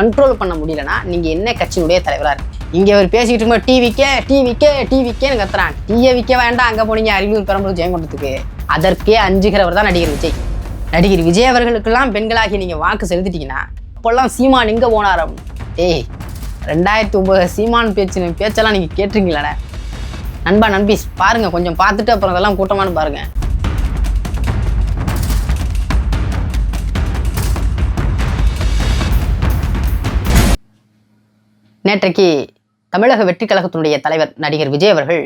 Control பண்ண முடியலன்னா நீங்கள் என்ன கட்சியினுடைய தலைவராக இருக்கு இங்கே அவர் பேசிக்கிட்டு இருக்கும்போது டிவிக்கே டிவிக்கே டிவிக்கேன்னு கத்துறான் டீயை விற்க வேண்டாம் அங்கே போனீங்க அறிவியல் பெரம்பலூர் ஜெயங்கொண்டத்துக்கு அதற்கே அஞ்சுகிறவர் தான் நடிகர் விஜய். நடிகர் விஜய் அவர்களுக்கெல்லாம் பெண்களாகி நீங்கள் வாக்கு செலுத்திட்டீங்கன்னா அப்போல்லாம் சீமான் எங்கே போனாரம்? ஏய் ரெண்டாயிரத்தி ஒம்பது சீமான் பேச்சு பேச்செல்லாம் நீங்கள் கேட்டிருக்கீங்களாண்ணே நண்பா நண்பி பாருங்கள் கொஞ்சம் பார்த்துட்டு அப்புறம் அதெல்லாம் கூட்டமானு பாருங்கள் நேற்றைக்கு தமிழக வெற்றி கழகத்தினுடைய தலைவர் நடிகர் விஜய் அவர்கள்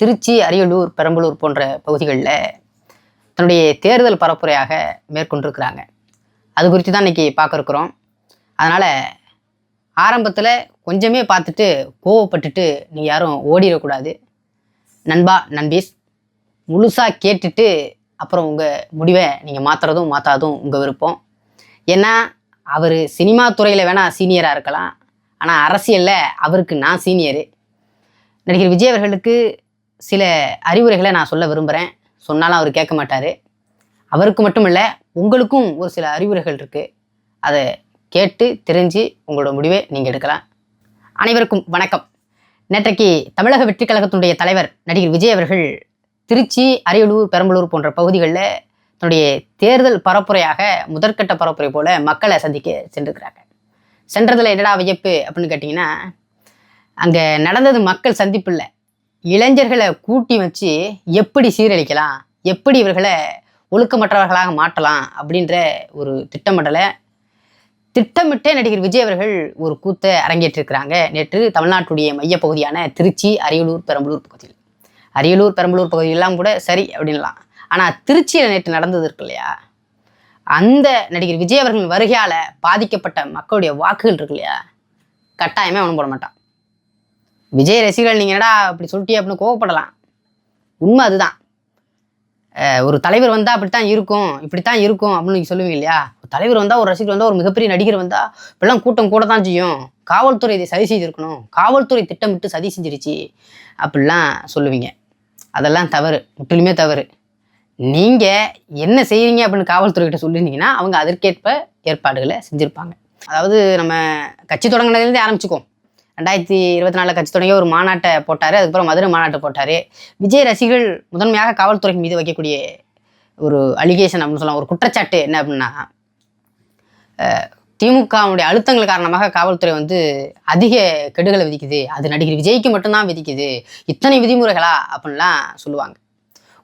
திருச்சி அரியலூர் பெரம்பலூர் போன்ற பகுதிகளில் தன்னுடைய தேர்தல் பரப்புரையாக மேற்கொண்டிருக்கிறாங்க. அது குறித்து தான் இன்னைக்கு பார்க்க இருக்கிறோம் அதனால் ஆரம்பத்தில் கொஞ்சமே பார்த்துட்டு கோவப்பட்டுட்டு நீங்கள் யாரும் ஓடிடக்கூடாது. நண்பா நண்பீஸ் முழுசாக கேட்டுட்டு அப்புறம் உங்கள் முடிவை நீங்கள் மாற்றுறதும் மாற்றாதும் உங்கள் விருப்பம். ஏன்னா அவர் சினிமா துறையில் வேணால் சீனியராக இருக்கலாம். ஆனால் அரசியலில் அவருக்கு நான் சீனியரு. நடிகர் விஜய் அவர்களுக்கு சில அறிவுரைகளை நான் சொல்ல விரும்புகிறேன் சொன்னாலும் அவர் கேட்க மாட்டார். அவருக்கு மட்டும் இல்லை உங்களுக்கும் ஒரு சில அறிவுரைகள் இருக்குது அதை கேட்டு தெரிஞ்சு உங்களோட முடிவை நீங்கள் எடுக்கலாம். அனைவருக்கும் வணக்கம். நேற்றைக்கு தமிழக வெற்றிக் கழகத்தினுடைய தலைவர் நடிகர் விஜய் அவர்கள் திருச்சி அரியலூர் பெரம்பலூர் போன்ற பகுதிகளில் தன்னுடைய தேர்தல் பரப்புரையாக முதற்கட்ட பரப்புரை போல மக்களை சந்திக்க சென்றிருக்கிறாங்க. சென்றதில் என்னடா வியப்பு அப்படின்னு கேட்டிங்கன்னா அங்கே நடந்தது மக்கள் சந்திப்பு இல்லை இளைஞர்களை கூட்டி வச்சு எப்படி சீரழிக்கலாம் எப்படி இவர்களை ஒழுக்கமற்றவர்களாக மாற்றலாம் அப்படின்ற ஒரு திட்டமிடலை திட்டமிட்டே நடிகர் விஜய் அவர்கள் ஒரு கூத்தை அரங்கேற்றிருக்கிறாங்க. நேற்று தமிழ்நாட்டுடைய மையப்பகுதியான திருச்சி அரியலூர் பெரம்பலூர் பகுதியில். அரியலூர் பெரம்பலூர் பகுதியெல்லாம் கூட சரி அப்படின்லாம். ஆனால் திருச்சியில் நேற்று நடந்தது இருக்கு இல்லையா? அந்த நடிகர் விஜய் அவர்களின் வருகையால் பாதிக்கப்பட்ட மக்களுடைய வாக்குகள் இருக்கு இல்லையா? கட்டாயமே அவனும் போட மாட்டான். விஜய் ரசிகர்கள் நீங்கள் என்னடா அப்படி சொல்லிட்டே அப்படின்னு கோவப்படலாம். உண்மை அதுதான். ஒரு தலைவர் வந்தால் அப்படித்தான் இருக்கும் இப்படித்தான் இருக்கும் அப்படின்னு நீங்கள் சொல்லுவீங்க இல்லையா? ஒரு தலைவர் வந்தால் ஒரு ரசிகர் வந்தால் ஒரு மிகப்பெரிய நடிகர் வந்தால் இப்பெல்லாம் கூட்டம் கூட தான் செய்யும். காவல்துறை இதை சதி செய்திருக்கணும் காவல்துறை திட்டமிட்டு சதி செஞ்சிருச்சு அப்படிலாம் சொல்லுவீங்க. அதெல்லாம் தவறு. முற்றிலுமே தவறு. நீங்கள் என்ன செய்கிறீங்க அப்படின்னு காவல்துறைகிட்ட சொல்லியிருந்தீங்கன்னா அவங்க அதற்கேற்ப ஏற்பாடுகளை செஞ்சுருப்பாங்க. அதாவது நம்ம கட்சி தொடங்கினதுலேருந்தே ஆரம்பிச்சுக்கோம் ரெண்டாயிரத்தி இருபத்தி நாலில் கட்சி தொடங்கி ஒரு மாநாட்டை போட்டார் அதுக்கப்புறம் மதுரை மாநாட்டை போட்டார். விஜய் ரசிகர்கள் முதன்மையாக காவல்துறை மீது வைக்கக்கூடிய ஒரு அலிகேஷன் அப்படின்னு சொல்லலாம் ஒரு குற்றச்சாட்டு என்ன அப்படின்னா திமுகவுடைய அழுத்தங்கள் காரணமாக காவல்துறை வந்து அதிக கெடுகளை விதிக்குது. அது நடிகர் விஜய்க்கு மட்டும்தான் விதிக்குது. இத்தனை விதிமுறைகளா அப்படின்லாம் சொல்லுவாங்க.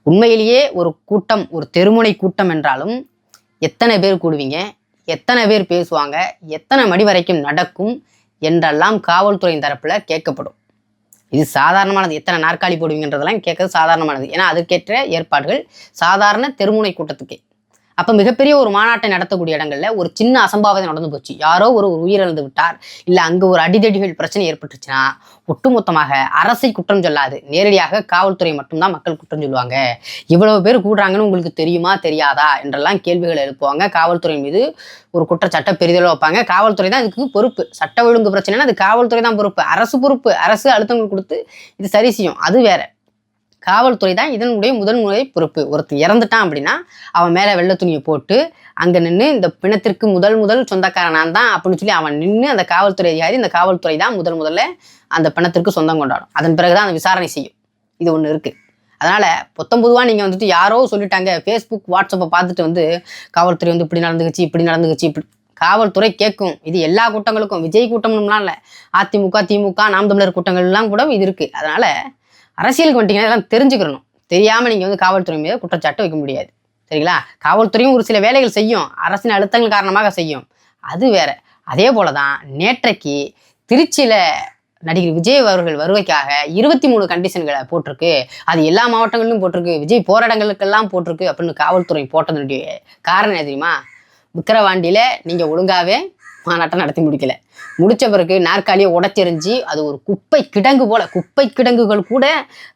உண்மையிலேயே ஒரு கூட்டம் ஒரு தெருமுனை கூட்டம் என்றாலும் எத்தனை பேர் கூடுவீங்க? எத்தனை பேர் பேசுவாங்க? எத்தனை மணி வரைக்கும் நடக்கும்? என்றெல்லாம் காவல்துறையின் தரப்பில் கேட்கப்படும். இது சாதாரணமானது. எத்தனை நாற்காலி போடுவீங்கன்றதெல்லாம் கேட்கறது சாதாரணமானது. ஏன்னா அதுக்கேற்ற ஏற்பாடுகள் சாதாரண தெருமுனை கூட்டத்துக்கே. அப்போ மிகப்பெரிய ஒரு மாநாட்டை நடத்தக்கூடிய இடங்கள்ல ஒரு சின்ன அசம்பாவிதம் நடந்து போச்சு. யாரோ ஒரு உயிரிழந்து விட்டார். இல்லை அங்கே ஒரு அடிதடிகள் பிரச்சனை ஏற்பட்டுச்சுன்னா ஒட்டுமொத்தமாக அரசை குற்றம் சொல்லாது. நேரடியாக காவல்துறை மட்டும்தான் மக்கள் குற்றம் சொல்லுவாங்க. இவ்வளவு பேர் கூடுறாங்கன்னு உங்களுக்கு தெரியுமா தெரியாதா? என்றெல்லாம் கேள்விகள் எழுப்புவாங்க. காவல்துறை மீது ஒரு குற்றச்சாட்டை பெரிதளவு வைப்பாங்க. காவல்துறை தான் இதுக்கு பொறுப்பு. சட்ட ஒழுங்கு பிரச்சனைனா அது காவல்துறை தான் பொறுப்பு. அரசு பொறுப்பு. அரசு அழுத்தங்கள் கொடுத்து இது சரி செய்யும். அது வேற. காவல்துறை தான் இதனுடைய முதன்முறை பொறுப்பு. ஒருத்தன் இறந்துட்டான் அப்படின்னா அவன் மேலே வெள்ளை துணியை போட்டு அங்கே நின்று இந்த பிணத்திற்கு முதல் முதல் சொந்தக்காரன் தான் அப்படின்னு சொல்லி அவன் நின்று அந்த காவல்துறை அதிகாரி இந்த காவல்துறை தான் முதல் முதல்ல அந்த பிணத்திற்கு சொந்தம் கொண்டாடும். அதன் பிறகு தான் அந்த விசாரணை செய்யும். இது ஒன்று இருக்குது அதனால் பொத்தம் பொதுவாக நீங்கள் வந்துட்டு யாரோ சொல்லிட்டாங்க ஃபேஸ்புக் வாட்ஸ்அப்பை பார்த்துட்டு வந்து காவல்துறை வந்து இப்படி நடந்துக்குச்சு இப்படி நடந்துக்குச்சு இப்படி. காவல்துறை கேட்கும். இது எல்லா கூட்டங்களுக்கும். விஜய் கூட்டம்லாம் இல்லை. அதிமுக திமுக நாம் தமிழர் கூட்டங்கள்லாம் கூட இது இருக்குது அதனால் அரசியலுக்கு வந்துட்டீங்கன்னா இதெல்லாம் தெரிஞ்சுக்கணும். தெரியாமல் நீங்கள் வந்து காவல்துறை மீது குற்றச்சாட்டு வைக்க முடியாது. சரிங்களா? காவல்துறையும் ஒரு சில வேலைகள் செய்யும். அரசின் அழுத்தங்கள் காரணமாக செய்யும். அது வேற. அதே போல தான் நேற்றைக்கு திருச்சியில் நடிகர் விஜய் அவர்கள் வருகைக்காக இருபத்தி மூணு கண்டிஷன்களை போட்டிருக்கு. அது எல்லா மாவட்டங்களிலும் போட்டிருக்கு. விஜய் போராட்டங்களுக்கெல்லாம் போட்டிருக்கு அப்படின்னு காவல்துறை போட்டதனுடைய காரணம் என்ன தெரியுமா? விக்கிரவாண்டியில் நீங்கள் ஒழுங்காவே மாநாட்டம் நடத்தி முடிக்கல. முடித்த பிறகு நாற்காலியை உடச்செறிஞ்சு அது ஒரு குப்பை கிடங்கு போல குப்பை கிடங்குகள் கூட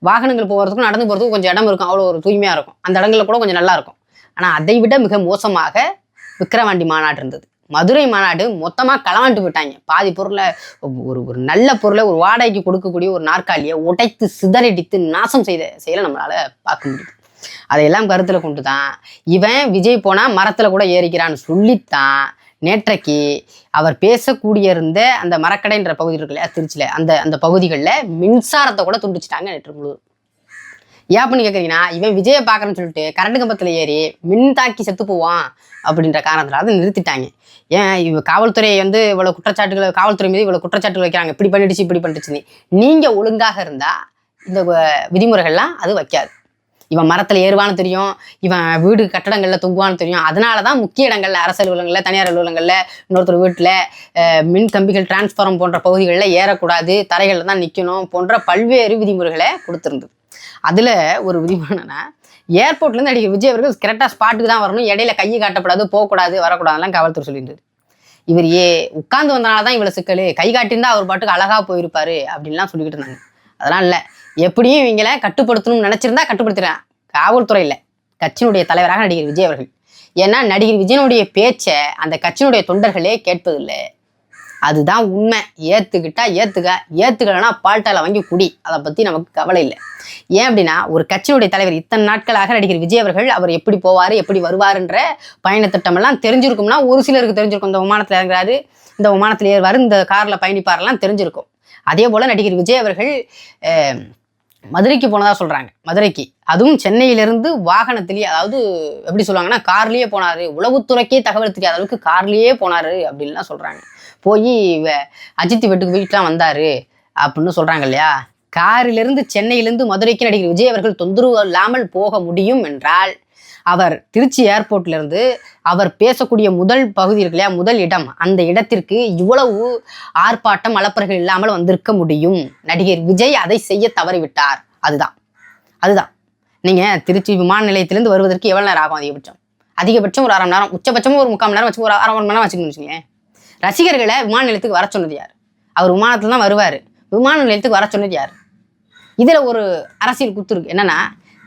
வாகனங்கள் போகிறதுக்கும் நடந்து போகிறதுக்கும் கொஞ்சம் இடம் இருக்கும். அவ்வளோ ஒரு தூய்மையாக இருக்கும். அந்த இடங்களில் கூட கொஞ்சம் நல்லா இருக்கும். ஆனால் அதை விட மிக மோசமாக விக்கிரவாண்டி மாநாடு இருந்தது. மதுரை மாநாடு மொத்தமாக களவாண்டு போயிட்டாங்க. பாதி பொருளை ஒரு ஒரு நல்ல பொருளை ஒரு வாடகைக்கு கொடுக்கக்கூடிய ஒரு நாற்காலியை உடைத்து சிதறடித்து நாசம் செய்த செயலை நம்மளால் பார்க்க முடியுது. அதையெல்லாம் கருத்தில் கொண்டு தான் இவன் விஜய் போனால் மரத்தில் கூட ஏறிக்கிறான்னு சொல்லித்தான் நேற்றைக்கு அவர் பேசக்கூடிய இருந்த அந்த மரக்கடைன்ற பகுதி இருக்கு இல்லையா திருச்சியில் அந்த அந்த பகுதிகளில் மின்சாரத்தை கூட துண்டிச்சிட்டாங்க நேற்று முழு ஏன் அப்படின்னு கேட்குறீங்கன்னா இவன் விஜயை பார்க்குறேன்னு சொல்லிட்டு கரண்ட் கம்பத்தில் ஏறி மின் தாக்கி செத்து போவான் அப்படின்ற காரணத்தில் அதை நிறுத்திட்டாங்க. ஏன்? இவ காவல்துறை வந்து இவ்வளோ குற்றச்சாட்டுகளை காவல்துறை மீது இவ்வளோ குற்றச்சாட்டுகள் வைக்கிறாங்க. இப்படி பண்ணிடுச்சு இப்படி பண்ணிடுச்சுன்னு. நீங்கள் ஒழுங்காக இருந்தால் இந்த விதிமுறைகள்லாம் அது வைக்காது. இவன் மரத்தில் ஏறுவான்னு தெரியும் இவன் வீடு கட்டடங்களில் தொங்குவான்னு தெரியும். அதனால தான் முக்கிய இடங்களில் அரசு அலுவலகங்களில் தனியார் அலுவலகங்களில் இன்னொருத்தர் வீட்டில் மின் கம்பிகள் டிரான்ஸ்ஃபார்ம் போன்ற பகுதிகளில் ஏறக்கூடாது தரைகளில் தான் நிற்கணும் போன்ற பல்வேறு விதிமுறைகளை கொடுத்துருந்தது. அதில் ஒரு விதிமுறைனா ஏர்போர்ட்லேருந்து அடிக்கிற விஜய் அவர்கள் கரெக்டாக ஸ்பாட்டுக்கு தான் வரணும். இடையில கையை காட்டக்கூடாது போகக்கூடாது வரக்கூடாதுலாம் காவல்துறை சொல்லியிருந்தது. இவர் ஏ உட்காந்து வந்தனால தான் இவ்வளோ சிக்கல். கை காட்டியிருந்தா அவர் பாட்டுக்கு அழகாக போயிருப்பாரு அப்படின்லாம் சொல்லிக்கிட்டு இருந்தாங்க. அதெல்லாம் இல்லை. எப்படியும் இவங்கள கட்டுப்படுத்தணும்னு நினச்சிருந்தா கட்டுப்படுத்துறேன் காவல்துறையில் கட்சியினுடைய தலைவராக நடிகர் விஜய் அவர்கள். ஏன்னா நடிகர் விஜயனுடைய பேச்சை அந்த கட்சியினுடைய தொண்டர்களே கேட்பதில்லை. அதுதான் உண்மை. ஏற்றுக்கிட்டா ஏற்றுக்க ஏற்றுக்கலைன்னா பால்ட்டால வாங்கி குடி. அதை பற்றி நமக்கு கவலை இல்லை. ஏன் அப்படின்னா ஒரு கட்சியினுடைய தலைவர் இத்தனை நாட்களாக நடிகர் விஜய் அவர்கள் அவர் எப்படி போவார் எப்படி வருவாருன்ற பயண திட்டமெல்லாம் தெரிஞ்சிருக்கும்னா ஒரு சிலருக்கு தெரிஞ்சிருக்கும். இந்த விமானத்தில் இறங்குறாரு இந்த விமானத்தில் ஏறுவார் இந்த காரில் பயணிப்பாரெல்லாம் தெரிஞ்சிருக்கும். அதே போல் நடிகர் விஜய் அவர்கள் மதுரைக்கு போனதா சொல்கிறாங்க மதுரைக்கு. அதுவும் சென்னையிலிருந்து வாகனத்திலேயே அதாவது எப்படி சொல்லுவாங்கன்னா கார்லேயே போனார். உளவுத்துறைக்கே தகவல் தெரியாத அளவுக்கு கார்லேயே போனார் அப்படின்லாம் சொல்கிறாங்க போய் அஜித் வீட்டுக்கு வீட்டுலாம் வந்தார் அப்படின்னு சொல்கிறாங்க இல்லையா? காரிலிருந்து சென்னையிலிருந்து மதுரைக்கு நடிகர் விஜய் அவர்கள் தொந்தரவு இல்லாமல் போக முடியும் என்றால் அவர் திருச்சி ஏர்போர்ட்லேருந்து அவர் பேசக்கூடிய முதல் பகுதி இருக்கு இல்லையா? முதல் இடம். அந்த இடத்திற்கு இவ்வளவு ஆர்ப்பாட்டம் அலப்பறைகள் இல்லாமல் வந்திருக்க முடியும். நடிகர் விஜய் அதை செய்ய தவறிவிட்டார். அதுதான். அதுதான். நீங்கள் திருச்சி விமான நிலையத்திலேருந்து வருவதற்கு எவ்வளோ நேரம் ஆகும் அதிகபட்சம்? அதிகபட்சம் ஒரு அரை மணி நேரம் உச்சபட்சமும் ஒரு முக்கால் மணி நேரம் வச்சு ஒரு அரை மணி நேரம் வச்சுக்கணும்னு வச்சுக்கோங்களேன். ரசிகர்களை விமான நிலையத்துக்கு வர சொன்னது யார்? அவர் விமானத்தில் தான் வருவார். விமான நிலையத்துக்கு வர சொன்னது யார்? இதில் ஒரு அரசியல் குத்து இருக்கு. என்னன்னா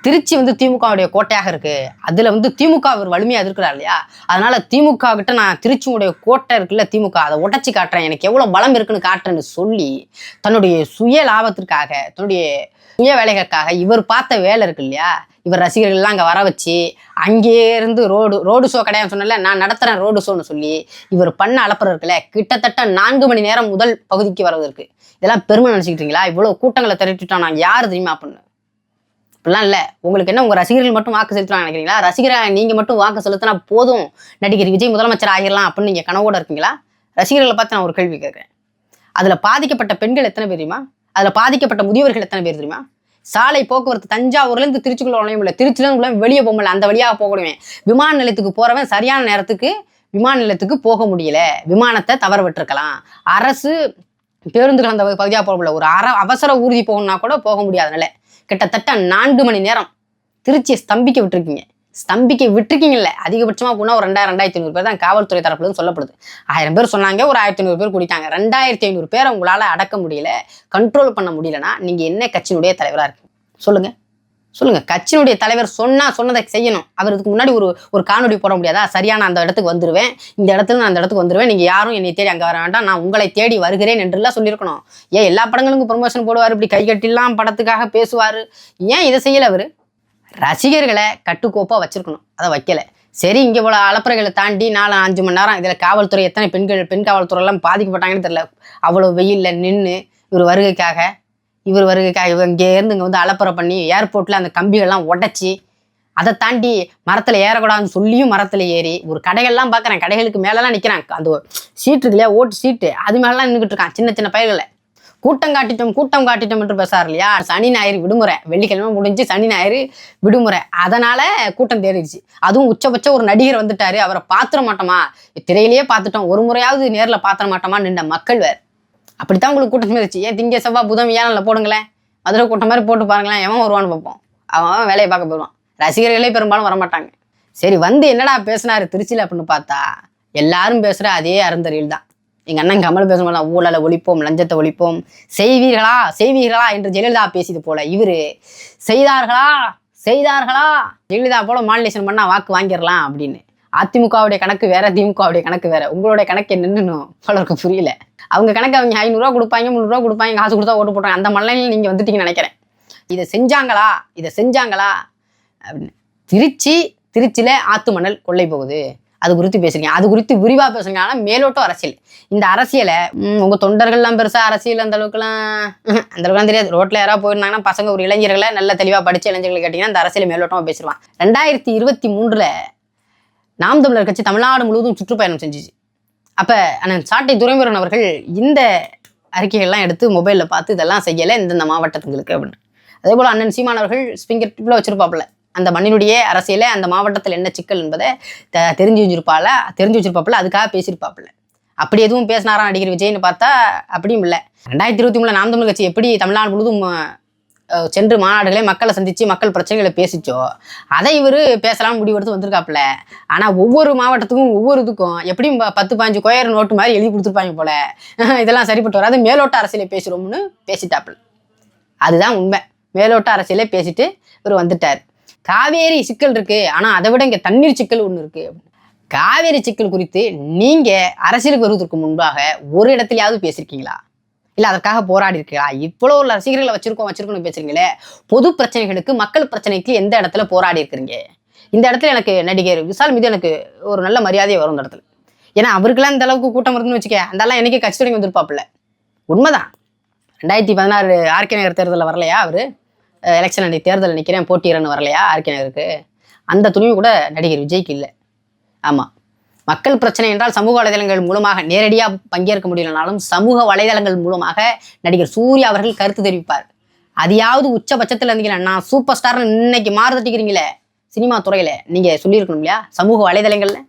திருச்சி வந்து திமுகவுடைய கோட்டையாக இருக்கு. அதுல வந்து திமுக அவர் வலிமையா இருக்கிறார் இல்லையா? அதனால திமுக கிட்ட நான் திருச்சியுடைய கோட்டை இருக்குல்ல திமுக அதை உடைச்சி காட்டுறேன். எனக்கு எவ்வளவு பலம் இருக்குன்னு காட்டுறேன்னு சொல்லி தன்னுடைய சுய லாபத்திற்காக தன்னுடைய சுய வேலைகளுக்காக இவர் பார்த்த வேலை இருக்கு இல்லையா? இவர் ரசிகர்கள்லாம் அங்கே வர வச்சு அங்கேயே இருந்து ரோடு ரோடு ஷோ கிடையாது சொன்னல நான் நடத்துகிறேன் ரோடு ஷோன்னு சொல்லி இவர் பண்ண அலப்பறம் இருக்குல்ல கிட்டத்தட்ட நான்கு மணி நேரம் முதல் பகுதிக்கு வருவதற்கு இதெல்லாம் பெருமை நினச்சிக்கிட்டீங்களா? இவ்வளோ கூட்டங்களை திரட்டிட்டோம் நான் யார் தெரியுமா அப்படின்னு? அப்படிலாம் இல்லை. உங்களுக்கு என்ன உங்கள் ரசிகர்கள் மட்டும் வாக்கு செலுத்தலாம் நினைக்கிறீங்களா? ரசிகரை நீங்கள் மட்டும் வாக்கு செலுத்தினா போதும். நடிகர் விஜய் முதலமைச்சர் ஆகிடலாம் அப்படின்னு நீங்கள் கனவோட இருக்கீங்களா? ரசிகர்களை பார்த்து நான் ஒரு கேள்வி கேட்குறேன். அதில் பாதிக்கப்பட்ட பெண்கள் எத்தனை பேர் தெரியுமா? அதில் பாதிக்கப்பட்ட முதியவர்கள் எத்தனை பேர் தெரியுமா? சாலை போக்குவரத்து தஞ்சாவூர்லேருந்து திருச்சிக்குள்ள நுழைய முடியல திருச்சிலேருந்து வெளியே போக முடியல. அந்த வழியாக போகணுமே விமான நிலையத்துக்கு போகிறவன் சரியான நேரத்துக்கு விமான நிலையத்துக்கு போக முடியல. விமானத்தை தவற விட்டுருக்கலாம் அரசு பேருந்துகள் அந்த பகுதியாக போக முடியல. ஒரு அற அவசர ஊர்தி போகணும்னா கூட போக முடியாதனால கிட்டத்தட்ட நான்கு மணி நேரம் திருச்சியை ஸ்தம்பிக்க விட்டுருக்கீங்க. ஸ்தம்பிக்க விட்டுருக்கீங்கல்ல. அதிகபட்சமாக போனால் ஒரு ரெண்டாயிரம் ரெண்டாயிரத்தி ஐநூறு பேர் தான் காவல்துறை தரப்புலன்னு சொல்லப்படுது. ஆயிரம் பேர் சொன்னாங்க ஒரு ஆயிரத்தி ஐநூறு பேர் கூட்டிட்டாங்க ரெண்டாயிரத்தி ஐநூறு பேரை உங்களால் அடக்க முடியல கண்ட்ரோல் பண்ண முடியலன்னா நீங்கள் என்ன கட்சியினுடைய தலைவராக இருக்கீங்க? சொல்லுங்க. சொல்லுங்க. கட்சியினுடைய தலைவர் சொன்னா சொன்னதை செய்யணும். அவர் இதுக்கு முன்னாடி ஒரு ஒரு காணொடி போட முடியாதா? சரியான அந்த இடத்துக்கு வந்துருவேன். இந்த இடத்துல நான் அந்த இடத்துக்கு வந்துருவேன். நீங்க யாரும் என்னை தேடி அங்க வர வேண்டாம். நான் உங்களை தேடி வருகிறேன் என்றுலாம் சொல்லியிருக்கணும். ஏன் எல்லா படங்களுக்கும் ப்ரொமோஷன் போடுவார்? இப்படி கை கட்டிலாம் படத்துக்காக பேசுவார்? ஏன் இதை செய்யல அவரு? ரசிகர்களை கட்டுக்கோப்பா வச்சிருக்கணும். அதை வைக்கல. சரி இங்கே போல அலப்பறைகளை தாண்டி நாலு அஞ்சு மணி நேரம் இதில் காவல்துறை எத்தனை பெண்கள் பெண் காவல்துறை எல்லாம் பாதிக்கப்பட்டாங்கன்னு தெரியல. அவ்வளோ வெயிலில் நின்று இவர் வருகைக்காக இவர் வருகை இங்கே இருந்து இங்கே வந்து அலப்பறை பண்ணி ஏர்போர்ட்டில் அந்த கம்பிகள்லாம் உடைச்சி அதை தாண்டி மரத்தில் ஏறக்கூடாதுன்னு சொல்லியும் மரத்தில் ஏறி ஒரு கடைகள்லாம் பார்க்குறேன் கடைகளுக்கு மேலெலாம் நிற்கிறான் அந்த சீட்டு இருக்கு இல்லையா ஓட்டு சீட்டு அது மேலெலாம் நின்றுக்கிட்டு இருக்கான் சின்ன சின்ன பயிர்களை. கூட்டம் காட்டிட்டோம் கூட்டம் காட்டிட்டோம் என்று பேசார் இல்லையா? சனி ஞாயிறு விடுமுறை வெள்ளிக்கிழமை முடிஞ்சு சனி ஞாயிறு விடுமுறை. அதனால கூட்டம் தேடிடுச்சு அதுவும் உச்சபட்ச ஒரு நடிகர் வந்துட்டாரு அவரை பார்த்துட மாட்டோமா? திரையிலேயே பார்த்துட்டோம் ஒரு முறையாவது நேரில் பார்த்துட மாட்டோமா? நின்ற மக்கள் வேறு. அப்படித்தான் உங்களுக்கு கூட்டம் இருந்துச்சு. ஏன் திங்க செவ்வாய் புதன் வியானில் போடுங்களேன். மதுரை கூட்டம் மாதிரி போட்டு பாருங்களேன். எவன் வருவான்னு பார்ப்போம். அவன் அவன் வேலையை பார்க்க போயிடுவான். ரசிகர்களே பெரும்பாலும் வரமாட்டாங்க. சரி வந்து என்னடா பேசினாரு திருச்சியில் அப்படின்னு பார்த்தா எல்லாரும் பேசுகிற அதே அருந்தறியல் தான். எங்கள் அண்ணன் கமல் பேசும்போது ஊழலை ஒழிப்போம் லஞ்சத்தை ஒழிப்போம். செய்வீர்களா? செய்வீர்களா? என்று ஜெயலலிதா பேசியது போல. இவரு செய்தார்களா? செய்தார்களா? ஜெயலலிதா போல மாநிலேஷன் பண்ணால் வாக்கு வாங்கிடலாம் அப்படின்னு. அதிமுகவுடைய கணக்கு வேற திமுகவுடைய கணக்கு வேற. உங்களுடைய கணக்கு என்னன்னு பலருக்கு புரியல. அவங்க கணக்கு அவங்க ஐநூறுரூவா கொடுப்பாங்க முந்நூறுரூவா கொடுப்பாங்க காசு கொடுத்தா ஓட்டு போட்டாங்க அந்த மலையில் நீங்கள் வந்துட்டீங்கன்னு நினைக்கிறேன். இதை செஞ்சாங்களா? இதை செஞ்சாங்களா? அப்படின்னு. திருச்சி திருச்சியில் ஆத்து மணல் கொள்ளை போகுது. அது குறித்து பேசுறீங்க. அது குறித்து விரிவாக பேசுறீங்க. ஆனால் மேலோட்டம் அரசியல். இந்த அரசியலை உங்கள் தொண்டர்கள்லாம் பெருசாக அரசியல் அந்த அளவுக்குலாம் அந்த அளவுக்குலாம் தெரியாது. ரோட்டில் யாராவது போயிருந்தாங்கன்னா பசங்க ஒரு இளைஞர்களை நல்ல தெளிவாக படிச்ச இளைஞர்களை கேட்டிங்கன்னா அந்த அரசியல் மேலோட்டமாக பேசிடுவான். ரெண்டாயிரத்தி இருபத்தி மூன்றில் நாம் தமிழர் கட்சி தமிழ்நாடு முழுவதும் சுற்றுப்பயணம் செஞ்சுச்சு. அப்போ அண்ணன் சாட்டை துரைமுருகன் அவர்கள் இந்த அறிக்கைகள்லாம் எடுத்து மொபைலில் பார்த்து இதெல்லாம் செய்யலை இந்தந்த மாவட்டத்துங்களுக்கு அப்படின்னு. அதே போல் அண்ணன் சீமான் அவர்கள் ஸ்பிங்கர் டிப்பில் வச்சிருப்பாப்புல. அந்த மண்ணினுடைய அரசியல அந்த மாவட்டத்தில் என்ன சிக்கல் என்பதை த- தெரிஞ்சு வச்சிருப்பால தெரிஞ்சு வச்சிருப்பாப்புல அதுக்காக பேசியிருப்பாப்புல. அப்படி எதுவும் பேசினாரா நடிகர் விஜய்னு பார்த்தா அப்படியும் இல்லை. ரெண்டாயிரத்தி இருபத்தி மூணுல நாம் தமிழ் கட்சி எப்படி தமிழ்நாடு முழுவதும் சென்று மாநாடுகளை மக்களை சந்தித்து மக்கள் பிரச்சனைகளை பேசிச்சோ அதை இவர் பேசலாம் முடிவெடுத்து வந்திருக்காப்புல. ஆனால் ஒவ்வொரு மாவட்டத்துக்கும் ஒவ்வொரு இதுக்கும் எப்படியும் ப- பத்து பாஞ்சு கொயர் நோட்டு மாதிரி எழுதி கொடுத்துருப்பாங்க போல. இதெல்லாம் சரிப்பட்டு வராது. மேலோட்ட அரசியலை பேசுகிறோம்னு பேசிட்டாப்புல. அதுதான் உண்மை. மேலோட்ட அரசியலே பேசிட்டு இவர் வந்துட்டார். காவேரி சிக்கல் இருக்குது ஆனால் அதை விட இங்கே தண்ணீர் சிக்கல் ஒன்று இருக்கு. காவேரி சிக்கல் குறித்து நீங்கள் அரசியலுக்கு வருவதற்கு முன்பாக ஒரு இடத்துலையாவது பேசியிருக்கீங்களா இல்லை அதற்காக போராடி இருக்கீங்களா இவ்வளோ ஒரு ரசிகர்களை வச்சிருக்கோம் வச்சிருக்கோம்னு பேசுறீங்களே. பொது பிரச்சனைகளுக்கு மக்கள் பிரச்சனைக்கு எந்த இடத்துல போராடி இருக்கிறீங்க இந்த இடத்துல எனக்கு நடிகர் விசால் மீது எனக்கு ஒரு நல்ல மரியாதை வரும் இந்த இடத்துல. ஏன்னா அவருக்கெல்லாம் இந்த அளவுக்கு கூட்டம் இருக்குன்னு வச்சுக்க அந்தெல்லாம் என்னைக்கு கட்சி தொடங்கி வந்திருப்பாப்புல. உண்மைதான். ரெண்டாயிரத்தி பதினாறு ஆர்கே நகர் தேர்தலில் வரலையா அவர்? எலெக்ஷன் அன்றைக்கி தேர்தல் நிற்கிறேன் போட்டியிடன்னு வரலையா ஆர்கே நகருக்கு? அந்த துணிவு கூட நடிகர் விஜய்க்கு இல்லை. ஆமாம் மக்கள் பிரச்சனை என்றால் சமூக வலைதளங்கள் மூலமாக நேரடியாக பங்கேற்க முடியலனாலும் சமூக வலைதளங்கள் மூலமாக நடிகர் சூர்யா அவர்கள் கருத்து தெரிவிப்பார். அதையாவது உச்சபட்சத்தில் இருந்தீங்கன்னா நான் சூப்பர் ஸ்டார்னு இன்னைக்கு மாறுதட்டிக்கிறீங்களே சினிமா துறையில். நீங்கள் சொல்லியிருக்கணும் இல்லையா? சமூக வலைதளங்களில்.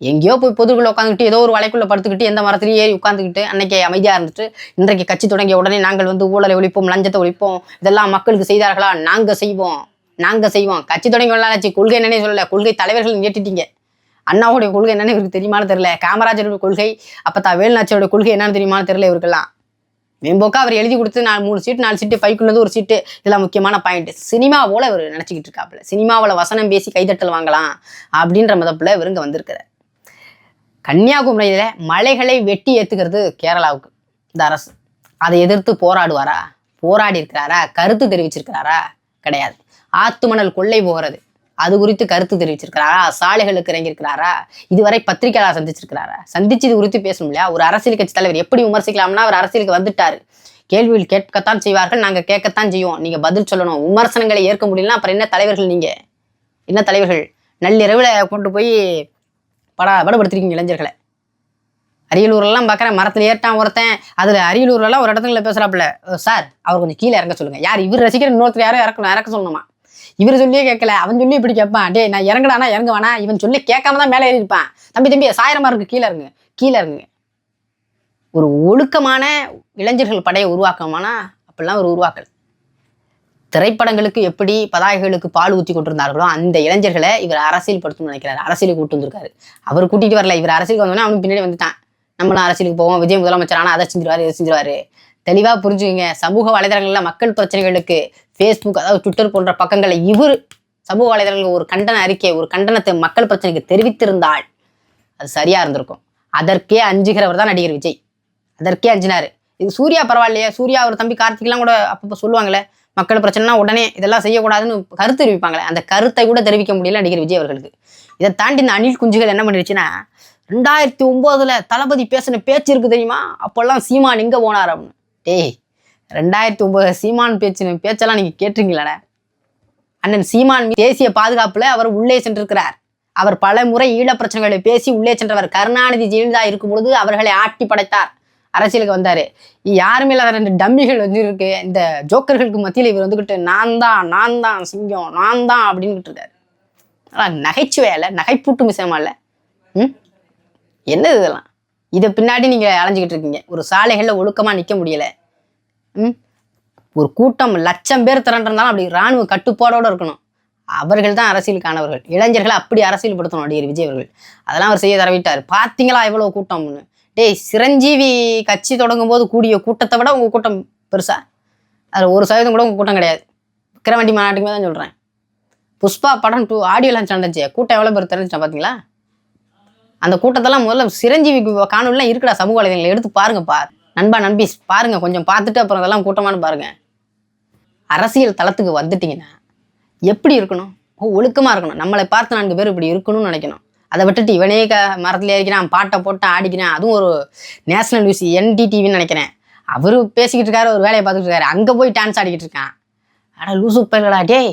எங்கேயோ போய் பொதுக்குள்ள உட்காந்துக்கிட்டு ஏதோ ஒரு வலைக்குள்ள படுத்துக்கிட்டு எந்த மரத்துலையும் ஏறி உட்காந்துக்கிட்டு அன்னைக்கு அமைதியாக இருந்துட்டு இன்றைக்கு கட்சி தொடங்கிய உடனே நாங்கள் வந்து ஊழலை ஒழிப்போம் லஞ்சத்தை ஒழிப்போம் இதெல்லாம் மக்களுக்கு செய்தார்களா? நாங்கள் செய்வோம். நாங்கள் செய்வோம். கட்சி தொடங்கி வரலாச்சு கொள்கை என்னன்னே சொல்லலை. கொள்கை தலைவர்கள் கேட்டுட்டீங்க அண்ணாவுடைய கொள்கை என்னன்னு இவருக்கு தெரியுமான்னு தெரியல. காமராஜருடைய கொள்கை அப்பத்தா வேலுநாச்சியோட கொள்கை என்னன்னு தெரியுமான்னு தெரியல இவருக்கெல்லாம். மேம்போக்கா அவர் எழுதி கொடுத்து நான் மூணு சீட்டு நாலு சீட்டு பைக்குள்ளது ஒரு சீட்டு இதெல்லாம் முக்கியமான பாயிண்ட் சினிமா போல இவர் நினச்சிக்கிட்டு இருக்காப்புல. சினிமாவில் வசனம் பேசி கைதட்டல் வாங்கலாம் அப்படின்ற மதப்பில் இவருங்க வந்திருக்கிறார். கன்னியாகுமரியில் மலைகளை வெட்டி ஏற்றுக்கிறது கேரளாவுக்கு இந்த அரசு. அதை எதிர்த்து போராடுவாரா? போராடி இருக்கிறாரா? கருத்து தெரிவிச்சிருக்கிறாரா? கிடையாது. ஆத்துமணல் கொள்ளை போகிறது. அது குறித்து கருத்து தெரிவிச்சிருக்கிறாரா? சாலைகளுக்கு இறங்கியிருக்கிறாரா? இதுவரை பத்திரிகையாளர் சந்திச்சிருக்கிறாரா? சந்திச்சு இது குறித்து பேசணும் இல்லையா? ஒரு அரசியல் கட்சி தலைவர் எப்படி விமர்சிக்கலாம்னா அவர் அரசியலுக்கு வந்துட்டாரு. கேள்விகள் கேட்கத்தான் செய்வார்கள் நாங்கள் கேட்கத்தான் செய்வோம். நீங்கள் பதில் சொல்லணும். விமர்சனங்களை ஏற்க முடியலன்னா அப்புறம் என்ன தலைவர்கள் நீங்கள் என்ன தலைவர்கள்? நள்ளிரவில் கொண்டு போய் பட படப்படுத்திருக்கீங்க இளைஞர்களை. அரியலூர்லாம் பார்க்குறேன் மரத்தில் ஏற்றான் ஒருத்தன். அதில் அரியலூர்லாம் ஒரு இடத்துல பேசுகிறாப்புல சார் அவர் கொஞ்சம் கீழே இறங்க சொல்லுங்க. யார் இவர் ரசிக்கிற இன்னொருத்தர் யாரும் இறக்கணும் இறக்க சொல்லணுமா? இவர் சொல்லியே கேட்கல அவன் சொல்லி இப்படி கேட்பான். டேய் நான் இறங்கடானா இறங்க வேணா இவன் சொல்லி கேட்காம தான் மேலே ஏறி இருப்பான் தம்பி தம்பி சாயிரமா இருக்கு கீழே இருங்க கீழே இருங்க ஒரு ஒழுக்கமான இளைஞர்கள் படையை உருவாக்கமானா அப்படிலாம் ஒரு உருவாக்கல். திரைப்படங்களுக்கு எப்படி பதாகைகளுக்கு பால் ஊற்றி கொண்டிருந்தார்களோ அந்த இளைஞர்களை இவர் அரசியல் படுத்தணும்னு நினைக்கிறாரு. அரசியலுக்கு கூட்டு வந்திருக்காரு. அவர் கூட்டிட்டு வரல. இவர் அரசியலுக்கு வந்தோடனே அவனுக்கு பின்னாடி வந்துட்டான். நம்மளும் அரசியலுக்கு போவோம். விஜய் முதலமைச்சர் ஆனால் அதை செஞ்சிருவாரு இதை செஞ்சிருவாரு. தெளிவாக புரிஞ்சுக்கங்க. சமூக வலைதளங்களில் மக்கள் பிரச்சனைகளுக்கு ஃபேஸ்புக் அதாவது ட்விட்டர் போன்ற பக்கங்களை இவர் சமூக வலைதளங்கள் ஒரு கண்டன அறிக்கை ஒரு கண்டனத்தை மக்கள் பிரச்சனைக்கு தெரிவித்திருந்தால் அது சரியாக இருந்திருக்கும். அதற்கே அஞ்சுகிறவர் தான் நடிகர் விஜய். அதற்கே அஞ்சினார். இது சூர்யா பரவாயில்லையே. சூர்யா அவர் தம்பி கார்த்திக்லாம் கூட அப்பப்போ சொல்லுவாங்களே மக்கள் பிரச்சனைனா உடனே இதெல்லாம் செய்யக்கூடாதுன்னு கருத்து தெரிவிப்பாங்களே அந்த கருத்தை கூட தெரிவிக்க முடியல நடிகர் விஜய் அவர்களுக்கு. இதை தாண்டி இந்த அணில் குஞ்சுகள் என்ன பண்ணிருச்சுன்னா ரெண்டாயிரத்தி ஒம்போதுல தளபதி பேசின பேச்சு இருக்கு தெரியுமா? அப்போல்லாம் சீமான் எங்கே போனார் அப்படின்னு. டேய் ரெண்டாயிரத்தி ஒன்பது சீமான் பேச்சு பேச்செல்லாம் நீங்கள் கேட்டிருக்கீங்களாடா? அண்ணன் சீமான் தேசிய பாதுகாப்பில் அவர் உள்ளே சென்றிருக்கிறார். அவர் பல முறை ஈழப் பிரச்சனைகளை பேசி உள்ளே சென்றவர் கருணாநிதி ஜெயலலிதா இருக்கும் பொழுது அவர்களை ஆட்டி படைத்தார். அரசியலுக்கு வந்தார். யாருமே இல்லாத ரெண்டு டம்மிகள் வந்து இருக்கு இந்த ஜோக்கர்களுக்கு மத்தியில் இவர் வந்துகிட்டு நான் தான் நான் தான் சிங்கம் நான் தான் அப்படின்னுட்டு இருக்காரு. ஆனால் நகைச்சுவை நகைப்பூட்டும் விஷயமா இல்லை? ம்? என்னது இதெல்லாம்? இதை பின்னாடி நீங்கள் அலைஞ்சிக்கிட்டு இருக்கீங்க. ஒரு சாலைகளில் ஒழுக்கமாக நிற்க முடியல. ம்? ஒரு கூட்டம் லட்சம் பேர் திரண்டிருந்தாலும் அப்படி ராணுவ கட்டுப்பாடோட இருக்கணும். அவர்கள் தான் அரசியலுக்கானவர்கள் இளைஞர்களை அப்படி அரசியல்படுத்தணும் நடிகர் விஜய் அவர்கள். அதெல்லாம் அவர் செய்ய தரவிட்டார். பார்த்தீங்களா இவ்வளோ கூட்டம்னு? டேய் சிரஞ்சீவி கட்சி தொடங்கும் போது கூடிய கூட்டத்தை விட உங்கள் கூட்டம் பெருசா? அதில் ஒரு சதவீதம் கூட உங்கள் கூட்டம் கிடையாது. விக்கிரவாண்டி மாநாட்டுக்குமே தான் சொல்கிறேன் புஷ்பா படம் டூ ஆடியோ லான்ச் நடந்துச்சு. கூட்டம் எவ்வளோ பேர் தெரிஞ்சுச்சா பார்த்தீங்களா அந்த கூட்டத்தெல்லாம் முதல்ல சிரஞ்சீவி காணொலிலாம் இருக்குடா சமூக வலைதளங்களை எடுத்து பாருங்கப்பா நண்பா நண்பி பாருங்க கொஞ்சம் பார்த்துட்டு அப்புறம் அதெல்லாம் கூட்டமானு பாருங்க. அரசியல் தளத்துக்கு வந்துட்டீங்கன்னா எப்படி இருக்கணும்? ஓ இருக்கணும். நம்மளை பார்த்து நான்கு பேர் இப்படி இருக்கணும்னு நினைக்கணும். அதை விட்டுட்டு இவனே க மரத்துல ஏறிக்கிறான் பாட்டை போட்டு ஆடிக்கிறான். அதுவும் ஒரு நேஷனல் நியூஸ் என்டிடிவின்னு நினைக்கிறேன். அவரு பேசிக்கிட்டு இருக்காரு ஒரு வேலையை பார்த்துட்டு இருக்காரு. அங்கே போய் டான்ஸ் ஆடிக்கிட்டு இருக்கான். அடா லூசு பயிலடா டேய்.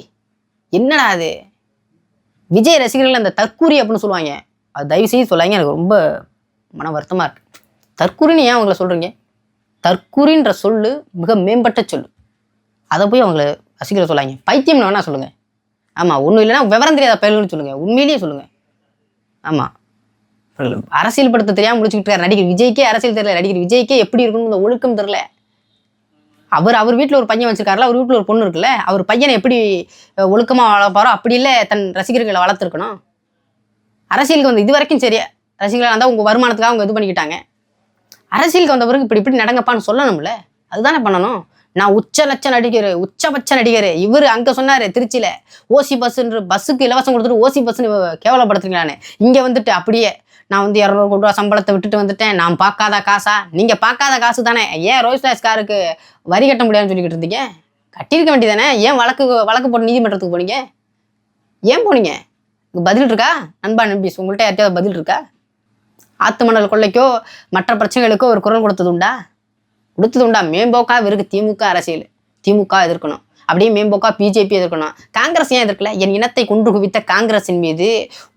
என்னடா அது? விஜய் ரசிகர்கள் அந்த தற்கூரி அப்படின்னு சொல்லுவாங்க. அது தயவு செய்து சொல்லாங்க எனக்கு ரொம்ப மன வருத்தமாக இருக்கு. தற்கூரின்னு ஏன் அவங்கள சொல்கிறீங்க தற்கூரின்ற சொல்லு மிக மேம்பட்ட சொல்லு. அதை போய் அவங்கள ரசிகர்கள் சொல்லாங்க பைத்தியம்னு வேணா சொல்லுங்கள் ஆமாம் ஒன்றும் இல்லைன்னா விவரம் தெரியாத பயல்கள்னு சொல்லுங்கள் உண்மையிலேயே சொல்லுங்கள் ஆமாம் அரசியல் படுத்த தெரியாமல் முடிச்சுக்கிட்டு இருக்காரு நடிகர் விஜய்க்கே அரசியல் தெரியல நடிகர் விஜய்க்கே எப்படி இருக்கணும் இந்த ஒழுக்கம் தெரில அவர் அவர் வீட்டில் ஒரு பையன் வச்சிருக்காருல அவர் வீட்டில் ஒரு பொண்ணு இருக்குல்ல அவர் பையனை எப்படி அஹ், ஒழுக்கமா வளர்ப்பாரோ அப்படி இல்லை தன் ரசிகர்களை வளர்த்துருக்கணும். அரசியலுக்கு வந்து இது வரைக்கும் சரியா ரசிகர்களாக இருந்தால் உங்கள் வருமானத்துக்காக அவங்க இது பண்ணிக்கிட்டாங்க. அரசியலுக்கு வந்த பிறகு இப்படி இப்படி நடங்கப்பான்னு சொல்லணும்ல? அதுதானே பண்ணணும். நான் உச்ச லட்ச நடிகர் உச்சபட்ச நடிகர். இவர் அங்கே சொன்னார் திருச்சியில் ஓசி பஸ்ஸுன்ற பஸ்ஸுக்கு இலவசம் கொடுத்துட்டு ஓசி பஸ்ஸுன்னு கேவலப்படுத்துறீங்களான்னு. இங்கே வந்துட்டு அப்படியே நான் வந்து இரநூறு கோடி ரூபா சம்பளத்தை விட்டுட்டு வந்துட்டேன். நான் பார்க்காத காசா? நீங்கள் பார்க்காத காசு தானே. ஏன் ரோஸ் ராய்ஸ் காருக்கு வரி கட்ட முடியாதுன்னு சொல்லிக்கிட்டு இருந்தீங்க? கட்டியிருக்க வேண்டியதானே ஏன் வழக்கு வழக்கு போட்டு நீதிமன்றத்துக்கு போனீங்க? ஏன் போனீங்க? பதில் இருக்கா நண்பா நம்பிஸ் உங்கள்கிட்ட யார்கிட்டயாவது பதில் இருக்கா ஆத்து மணல் கொள்ளைக்கோ மற்ற பிரச்சனைகளுக்கோ ஒரு குரல் கொடுத்தது உண்டா கொடுத்தது உண்டா மேம்போக்கா இருக்கு திமுக அரசியல். திமுக எதிர்க்கணும். அப்படியே மேம்போக்கா பிஜேபி எதிர்க்கணும். காங்கிரஸ் ஏன் எதிர்க்கல? என் இனத்தை கொன்று குவித்த காங்கிரஸின் மீது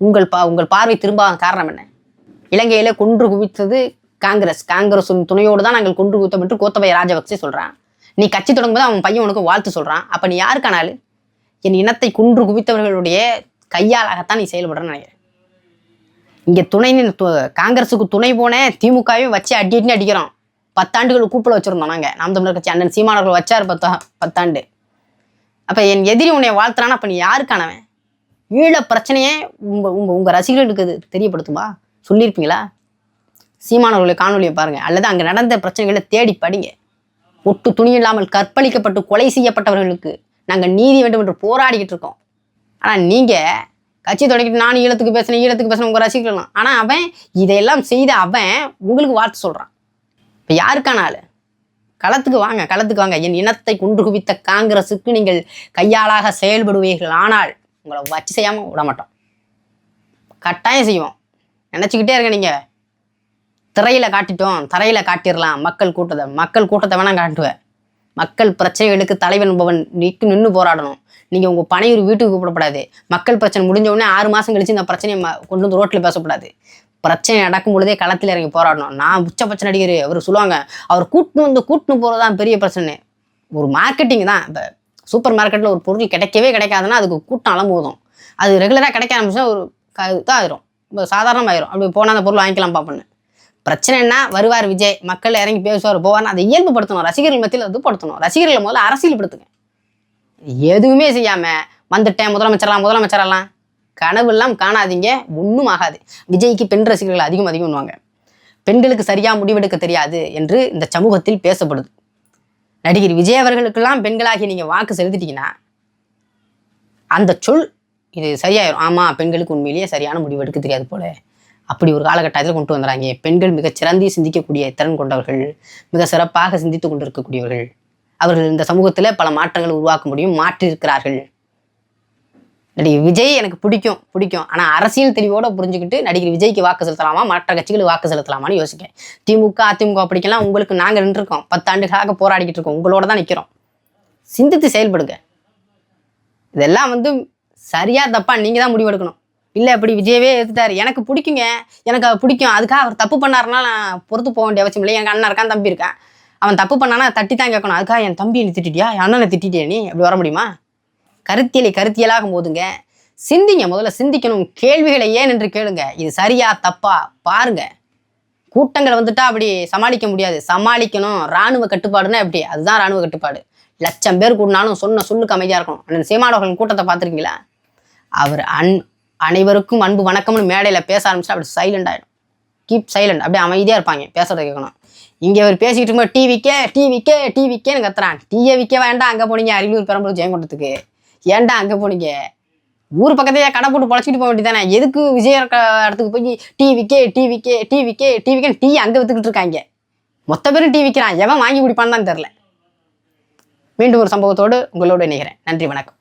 உங்கள் பா உங்கள் பார்வை திரும்பாத காரணம் என்ன? இலங்கையில கொன்று குவித்தது காங்கிரஸ். காங்கிரஸின் துணையோடு தான் நாங்கள் கொன்று குவித்தோம் என்று கோத்தபய ராஜபக்சே சொல்றான். நீ கட்சி தொடங்கும்போது அவன் பையன் உனக்கு வாழ்த்து சொல்றான். அப்ப நீ யாருக்கானாலும் என் இனத்தை குன்று குவித்தவர்களுடைய கையாளாகத்தான் நீ செயல்படுறன்னு நினைக்கிறேன். இங்கே துணை நின்று- காங்கிரஸுக்கு துணை போனேன் திமுகவையும் வச்சு அடி அடின்னு அடிக்கிறோம். பத்தாண்டுகள் கூப்பிட வச்சிருந்தோம் நாங்கள் நாம் தமிழர் கட்சி அண்ணன் சீமானவர்கள் வச்சார் பத்தா பத்தாண்டு. அப்போ என் எதிரி உன்னை வாழ்த்துறானா அப்போ நீ யாருக்கானவன் ஈழ பிரச்சனையே உங்கள் உங்கள் உங்கள் ரசிகர்களுக்கு இது தெரியப்படுத்துமா? சொல்லியிருப்பீங்களா? சீமானவர்களை காணொலியை பாருங்கள் அல்லது அங்கே நடந்த பிரச்சனைகளை தேடி படிங்க. ஒட்டு துணி இல்லாமல் கற்பழிக்கப்பட்டு கொலை செய்யப்பட்டவர்களுக்கு நாங்கள் நீதி வேண்டும் என்று போராடிக்கிட்டு இருக்கோம். ஆனால் நீங்கள் கட்சி தொடங்கிட்டு நான் ஈழத்துக்கு பேசுனேன் ஈழத்துக்கு பேசுனேன் உங்கள் ரசிக்கலாம் ஆனால் அவன் இதையெல்லாம் செய்த அவன் உங்களுக்கு வார்த்தை சொல்கிறான் இப்போ யாருக்கான ஆள் களத்துக்கு வாங்க களத்துக்கு வாங்க. என் இனத்தை குன்று குவித்த காங்கிரஸுக்கு நீங்கள் கையாளாக செயல்படுவீர்கள். ஆனால் உங்களை வச்சு செய்யாமல் விட மாட்டோம். கட்டாயம் செய்வோம். நினச்சிக்கிட்டே இருக்க நீங்கள் திரையில் காட்டிட்டோம் தரையில் காட்டிடலாம். மக்கள் கூட்டத்தை மக்கள் கூட்டத்தை வேணால் காட்டுவேன். மக்கள் பிரச்சனைகளுக்கு தலைவன் என்பவன் நிற்கு நின்று போராடணும். நீங்கள் உங்கள் பனையூர் வீட்டுக்கு கூப்பிடப்படாது. மக்கள் பிரச்சனை முடிஞ்ச உடனே ஆறு மாதம் கழிச்சு இந்த பிரச்சனையை கொண்டு வந்து ரோட்டில் பேசக்கூடாது. பிரச்சனை நடக்கும் பொழுதே களத்தில் இறங்கி போராடணும். நான் உச்சபட்ச நடிகர் அவர் சொல்லுவாங்க அவர் கூட்டின்னு வந்து கூட்டின்னு போகிறதான் பெரிய பிரச்சனை ஒரு மார்க்கெட்டிங் தான். இப்போ சூப்பர் மார்க்கெட்டில் ஒரு பொருள் கிடைக்கவே கிடைக்காதுன்னா அதுக்கு கூட்டம் அலம்போதும். அது ரெகுலராக கிடைக்க ஆரம்பிச்சா ஒரு க இதாக ஆயிரும் இப்போ சாதாரணமாயிரும். அப்படி போனால் அந்த பொருள் வாங்கிக்கலாம் பார்ப்பேன்னு பிரச்சனைன்னா வருவார் விஜய். மக்கள் இறங்கி பேசுவார் போவார்னு அதை இயல்புப்படுத்தணும் ரசிகர்கள் மத்தியில் இது படுத்தணும். ரசிகர்களை முதல்ல அரசியல்படுத்துங்க. எதுவுமே செய்யாம வந்துட்டேன் முதலமைச்சரலாம் முதலமைச்சரலாம் கனவெல்லாம் காணாதீங்க ஒன்றும் ஆகாது. விஜய்க்கு பெண் ரசிகர்கள் அதிகம் அதிகம் பண்ணுவாங்க பெண்களுக்கு சரியா முடிவெடுக்க தெரியாது என்று இந்த சமூகத்தில் பேசப்படுது. நடிகர் விஜய் அவர்களுக்கெல்லாம் பெண்களாகி நீங்க வாக்கு செலுத்திட்டீங்கன்னா அந்த சொல் இது சரியாயிரும். ஆமா பெண்களுக்கு உண்மையிலேயே சரியான முடிவெடுக்க தெரியாது போல. அப்படி ஒரு காலகட்டத்தில் கொண்டு வந்துறாங்க. பெண்கள் மிக சிறந்தி சிந்திக்கக்கூடிய திறன் கொண்டவர்கள் மிக சிறப்பாக சிந்தித்து கொண்டிருக்கக்கூடியவர்கள். அவர்கள் இந்த சமூகத்தில் பல மாற்றங்களை உருவாக்க முடியும் மாற்றியிருக்கிறார்கள். நடிகர் விஜய் எனக்கு பிடிக்கும் பிடிக்கும். ஆனால் அரசியல் தெளிவோட புரிஞ்சுக்கிட்டு நடிகர் விஜய்க்கு வாக்கு செலுத்தலாமா மற்ற கட்சிகளுக்கு வாக்கு செலுத்தலாமான்னு யோசிக்கேன் திமுக அதிமுக பிடிக்கலாம் உங்களுக்கு நாங்கள் நின்றுருக்கோம் பத்தாண்டுகளாக போராடிக்கிட்டு இருக்கோம். உங்களோட தான் நிற்கிறோம் சிந்தித்து செயல்படுங்க. இதெல்லாம் வந்து சரியா தப்பா நீங்கள் தான் முடிவெடுக்கணும். இல்லை இப்படி விஜயவே எடுத்துட்டாரு. எனக்கு பிடிக்குங்க. எனக்கு அவர் பிடிக்கும். அதுக்காக அவர் தப்பு பண்ணாருன்னா நான் பொறுத்து போக வேண்டிய அவசியம் இல்லை எனக்கு அண்ணன் இருக்கான் தம்பி இருக்கான். அவன் தப்பு பண்ணானா தட்டி தான் கேட்கணும். அதுக்காக என் தம்பி நீ திட்டிட்டியா? என் அண்ணனை திட்டிட்டியா நீ? அப்படி வர முடியுமா? கருத்தியலை கருத்தியலாகும் போதுங்க. சிந்திங்க. முதல்ல சிந்திக்கணும். கேள்விகளை ஏன் என்று கேளுங்க. இது சரியா தப்பா? பாருங்க. கூட்டங்கள் வந்துட்டா அப்படி சமாளிக்க முடியாது. சமாளிக்கணும். ராணுவ கட்டுப்பாடுன்னா எப்படி? அதுதான் ராணுவ கட்டுப்பாடு. லட்சம் பேர் கூட்டினாலும் சொன்ன சொல்லுக்கு அமைதியாக இருக்கணும். அண்ணன் சீமானவர்கள் கூட்டத்தை பார்த்துருக்கீங்களா? அவர் அன் அனைவருக்கும் அன்பு வணக்கம்னு மேடையில் பேச ஆரம்பிச்சா அப்படி சைலண்ட் ஆகிடும் கீப் சைலண்ட் அப்படியே அமைதியாக இருப்பாங்க பேசுறத கேட்கணும். இங்கே அவர் பேசிக்கிட்டு இருக்கும்போது டிவிக்கே டிவிக்கே டிவிக்கேன்னு கத்துறான். டீயை விற்க வேண்டாம் அங்கே போனீங்க. அரியலூர் பெரம்பலூர் ஜெயங்கொண்டத்துக்கு ஏன்டா அங்கே போனீங்க? ஊர் பக்கத்தையே கடை போட்டு பொழைச்சிட்டு போக வேண்டியதானே எதுக்கு விஜய் இருக்க இடத்துக்கு போய் டிவிக்கே டிவிக்கே டிவிக்கே டிவிக்கேன்னு டீ அங்கே விற்றுக்கிட்டு இருக்காங்க. மொத்த பேரும் டீ விற்கிறான் எவன் வாங்கி குடிப்பான்னு தான் தெரில மீண்டும் ஒரு சம்பவத்தோடு உங்களோடு இணைகிறேன். நன்றி வணக்கம்.